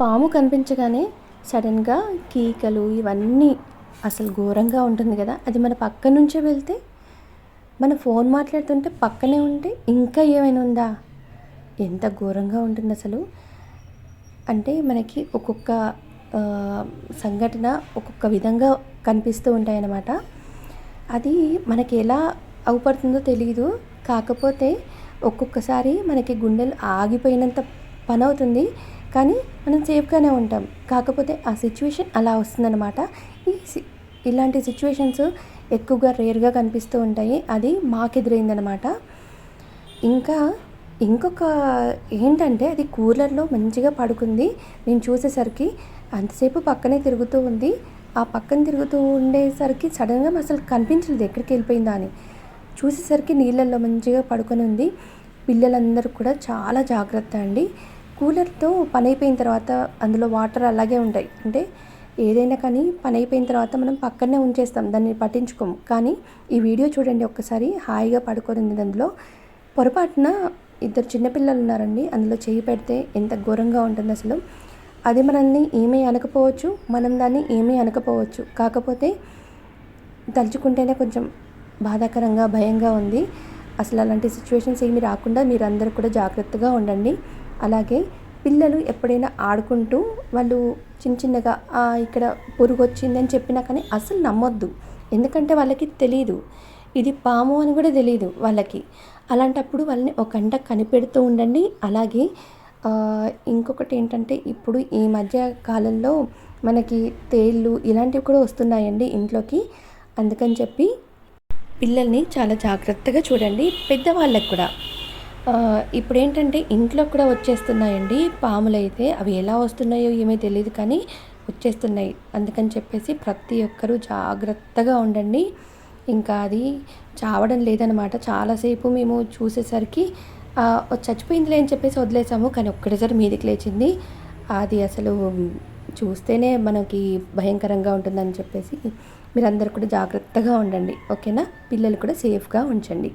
పాము కనిపించగానే సడన్గా కీకలు ఇవన్నీ అసలు ఘోరంగా ఉంటుంది కదా. అది మన పక్క నుంచే వెళ్తే మన ఫోన్ మాట్లాడుతుంటే పక్కనే ఉంటే ఇంకా ఏమైనా ఉందా? ఎంత ఘోరంగా ఉంటుంది అసలు. అంటే మనకి ఒక్కొక్క సంఘటన ఒక్కొక్క విధంగా కనిపిస్తూ ఉంటాయన్నమాట. అది మనకి ఎలా అవుపడుతుందో తెలియదు కాకపోతే ఒక్కొక్కసారి మనకి గుండెలు ఆగిపోయినంత పని అవుతుంది కానీ మనం సేఫ్గానే ఉంటాం. కాకపోతే ఆ సిచ్యువేషన్ అలా వస్తుందన్నమాట. ఈ సి- ఇలాంటి సిచ్యువేషన్స్ ఎక్కువగా రేర్గా కనిపిస్తూ ఉంటాయి. అది మాకు ఎదురైందనమాట ఇంకా ఇంకొక ఏంటంటే అది కూలర్లో మంచిగా పడుకుంది. నేను చూసేసరికి అంతసేపు పక్కనే తిరుగుతూ ఉంది. ఆ పక్కన తిరుగుతూ ఉండేసరికి సడన్గా అసలు కనిపించలేదు ఎక్కడికి వెళ్ళిపోయిందా అని. చూసేసరికి నీళ్ళల్లో మంచిగా పడుకొని ఉంది. పిల్లలందరూ కూడా చాలా జాగ్రత్త అండి. కూలర్తో పని అయిపోయిన తర్వాత అందులో వాటర్ అలాగే ఉంటాయి. అంటే ఏదైనా కానీ పని అయిపోయిన తర్వాత మనం పక్కనే ఉంచేస్తాం దాన్ని పట్టించుకోం కానీ ఈ వీడియో చూడండి ఒక్కసారి హాయిగా పడుకోనుంది అందులో. పొరపాటున ఇద్దరు చిన్నపిల్లలు ఉన్నారండి. అందులో చేయి పెడితే ఎంత ఘోరంగా ఉంటుంది అసలు. అది మనల్ని ఏమీ అనకపోవచ్చు మనం దాన్ని ఏమీ అనకపోవచ్చు. కాకపోతే తలుచుకుంటేనే కొంచెం బాధాకరంగా భయంగా ఉంది. అసలు అలాంటి సిచ్యువేషన్స్ ఏమి రాకుండా మీరు కూడా జాగ్రత్తగా ఉండండి. అలాగే పిల్లలు ఎప్పుడైనా ఆడుకుంటూ వాళ్ళు చిన్న చిన్నగా ఇక్కడ పురుగు వచ్చిందని చెప్పినా కానీ అసలు నమ్మొద్దు. ఎందుకంటే వాళ్ళకి తెలియదు ఇది పాము అని కూడా తెలియదు వాళ్ళకి. అలాంటప్పుడు వాళ్ళని ఒక గంట కనిపెడుతూ ఉండండి. అలాగే ఇంకొకటి ఏంటంటే ఇప్పుడు ఈ మధ్య కాలంలో మనకి తేళ్ళు ఇలాంటివి కూడా వస్తున్నాయండి ఇంట్లోకి. అందుకని చెప్పి పిల్లల్ని చాలా జాగ్రత్తగా చూడండి. పెద్దవాళ్ళకి కూడా. ఇప్పుడు ఏంటంటే ఇంట్లో కూడా వచ్చేస్తున్నాయండి పాములు అయితే అవి ఎలా వస్తున్నాయో ఏమీ తెలియదు కానీ వచ్చేస్తున్నాయి. అందుకని చెప్పేసి ప్రతి ఒక్కరూ జాగ్రత్తగా ఉండండి. ఇంకా అది చావడం లేదనమాట. చాలాసేపు మేము చూసేసరికి చచ్చిపోయిందిలే అని చెప్పేసి వదిలేసాము కానీ ఒక్కటేసారి మీదికి లేచింది. అది అసలు చూస్తేనే మనకి భయంకరంగా ఉంటుందని చెప్పేసి మీరందరూ కూడా జాగ్రత్తగా ఉండండి. ఓకేనా? పిల్లలు కూడా సేఫ్గా ఉంచండి.